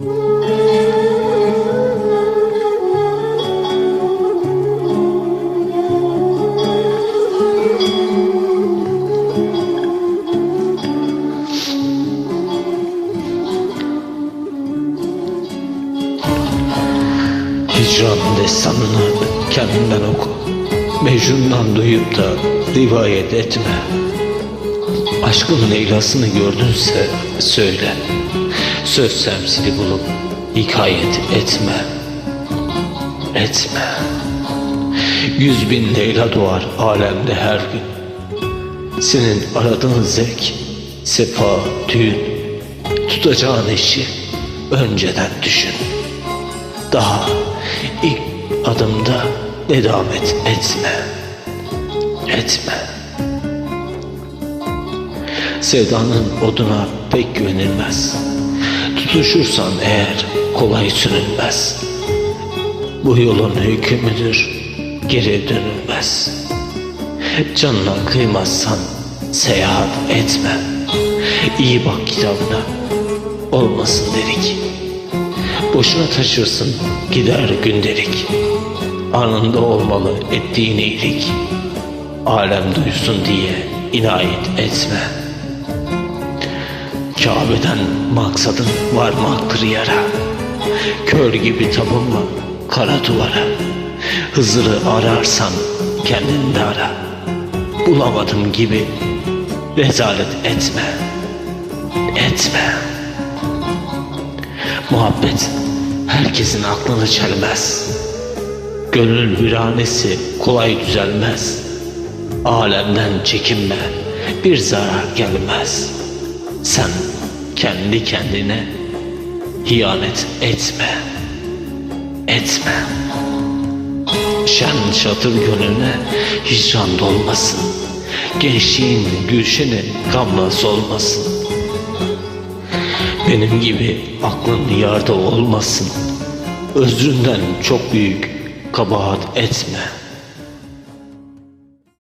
Hicran destanını kendinden oku. Mecnun'dan duyup da rivayet etme. Aşkın Leyla'sını gördünse söyle. Söz temsili bulup hikayet etme. Etme. Yüz bin Leyla doğar alemde her gün. Senin aradığın zevk, sefa, düğün, tutacağın eşi önceden düşün. Daha ilk adımda nedamet etme. Etme. Sevdanın oduna pek güvenilmez. Tutuşursan eğer kolay sürülmez. Bu yolun hükmüdür, geri dönülmez. Canına kıymazsan seyahat etme. İyi bak kitabına, olmasın dedik. Boşuna taşırsın gider gündelik. Anında olmalı ettiğin iyilik. Alem duysun diye inayet etme. Kabe'den maksadın varmaktır yara. Kör gibi tapınma kara duvara. Hızırı ararsan kendinde ara. Bulamadım gibi rezalet etme. Etme. Muhabbet herkesin aklını çelmez. Gönül viranesi kolay düzelmez. Alemden çekinme, bir zarar gelmez. Sen kendi kendine hiyanet etme. Etme. Şen şatır gönlüne hicran dolmasın. Gençliğin gülşeni gamla solmasın. Benim gibi aklın yarda olmasın. Özründen çok büyük kabahat etme.''